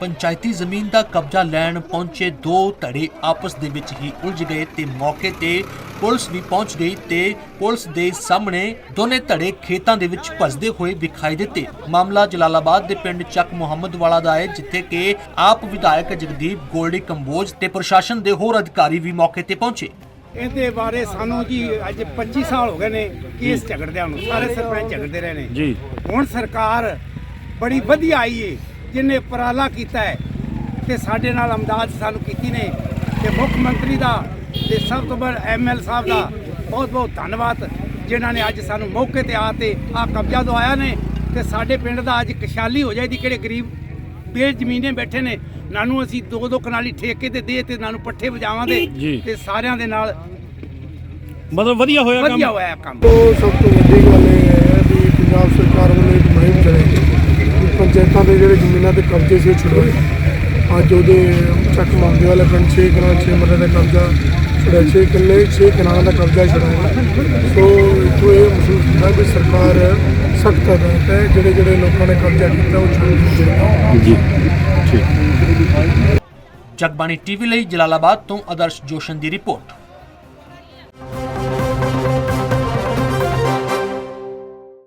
ਪੰਚਾਇਤੀ ਜ਼ਮੀਨ ਦਾ ਕਬਜ਼ਾ ਲੈਣ ਪਹੁੰਚੇ ਦੋ ਧੜੇ ਆਪਸ ਦੇ ਵਿੱਚ ਹੀ ਉਲਝ ਗਏ ਤੇ ਮੌਕੇ ਤੇ ਪੁਲਿਸ ਵੀ ਪਹੁੰਚ ਗਈ ਤੇ ਪੁਲਿਸ ਦੇ ਸਾਹਮਣੇ ਦੋਨੇ ਧੜੇ ਖੇਤਾਂ ਦੇ ਵਿੱਚ ਭੱਜਦੇ ਹੋਏ ਵਿਖਾਈ ਦਿੱਤੇ। ਮਾਮਲਾ ਜਲਾਲਾਬਾਦ ਦੇ ਪਿੰਡ ਚੱਕ ਮੁਹੰਮਦ ਵਾਲਾ ਦਾ ਹੈ ਜਿੱਥੇ ਕਿ ਆਪ ਵਿਧਾਇਕ ਜਗਦੀਪ ਗੋਲਡੀ ਕੰਬੋਜ ਤੇ ਪ੍ਰਸ਼ਾਸਨ ਦੇ ਹੋਰ ਅਧਿਕਾਰੀ ਵੀ ਮੌਕੇ ਤੇ ਪਹੁੰਚੇ। ਇਹਦੇ ਬਾਰੇ ਸਾਨੂੰ ਜੀ ਅੱਜ 25 ਸਾਲ ਹੋ ਗਏ ਨੇ ਕੇਸ ਝਗੜਦਿਆਂ ਨੂੰ ਸਾਰੇ ਸਰਪੰਚ ਝਗੜਦੇ ਰਹੇ ਨੇ। ਜੀ। ਹੁਣ ਸਰਕਾਰ ਬੜੀ ਵਧੀਆ ਆਈ ਏ। ਜਿਹਨੇ ਉਪਰਾਲਾ ਕੀਤਾ ਹੈ ਤੇ ਸਾਡੇ ਨਾਲ ਅਮਦਾਦ ਸਾਨੂੰ ਕੀਤੀ ਨੇ ਤੇ ਮੁੱਖ ਮੰਤਰੀ ਦਾ ਤੇ ਸਭ ਤੋਂ ਵੱਧ ਐਮਐਲ ਸਾਹਿਬ ਦਾ ਬਹੁਤ ਬਹੁਤ ਧੰਨਵਾਦ ਜਿਨ੍ਹਾਂ ਨੇ ਅੱਜ ਸਾਨੂੰ ਮੌਕੇ ਤੇ ਆ ਤੇ ਆ ਕਬਜ਼ਾ ਦਵਾਇਆ ਨੇ ਤੇ ਸਾਡੇ ਪਿੰਡ ਦਾ ਅੱਜ ਖੁਸ਼ਹਾਲੀ ਹੋ ਜਾਏਗੀ ਕਿਹੜੇ ਗਰੀਬ ਬੇ ਜ਼ਮੀਨੇ ਬੈਠੇ ਨੇ ਨਾਨੂੰ ਅਸੀਂ ਦੋ ਦੋ ਕਨਾਲੀ ਠੇਕੇ ਤੇ ਦੇ ਤੇ ਨਾਨੂੰ ਪੱਠੇ ਵਜਾਵਾਂਗੇ ਜੀ। ਤੇ ਸਾਰਿਆਂ ਦੇ ਨਾਲ ਮਤਲਬ ਵਧੀਆ ਹੋਇਆ ਕੰਮ ਵਧੀਆ ਹੋਇਆ ਕੰਮ ਸਭ ਤੋਂ ਵੱਡੀ ਗੱਲ ਇਹ ਹੈ ਵੀ ਪੰਜਾਬ ਸਰਕਾਰ ਵੱਲੋਂ ਇੱਕ ਕਿ ਪੰਚਾਇਤਾਂ ਦੇ ਜਿਹੜੇ ਜ਼ਮੀਨਾਂ ਤੇ ਕਬਜ਼ੇ ਸੀ ਛੁਡਵਾਏ ਅੱਜ ਉਹਦੇ ਚੱਕ ਮੰਗਦੇ ਵਾਲਾ ਪਿੰਡ 6 ਕਰਾਂ 6 ਮਰਲੇ ਦਾ ਕਬਜ਼ਾ ਛੁਡਾਏ 6 ਕਿੱਲੇ 6 ਕਰਾਂ ਦਾ ਕਬਜ਼ਾ ਛੁਡਾਇਆ। ਸੋ ਇਥੋਂ ਇਹ ਮਹਿਸੂਸ ਹੁੰਦਾ ਕਿ ਸਰਕਾਰ ਸਖਤ ਹਦਾਇਤ ਹੈ ਜਿਹੜੇ ਜਿਹੜੇ ਲੋਕਾਂ ਨੇ ਕਬਜ਼ਾ ਕੀਤਾ ਉਹ ਛੁਡਾਉਣ ਦੀ ਜੀ ਠੀਕ। ਜਗਬਾਣੀ ਟੀਵੀ ਲਈ ਜਲਾਲਾਬਾਦ ਤੋਂ ਆਦਰਸ਼ ਜੋਸ਼ਨ ਦੀ ਰਿਪੋਰਟ।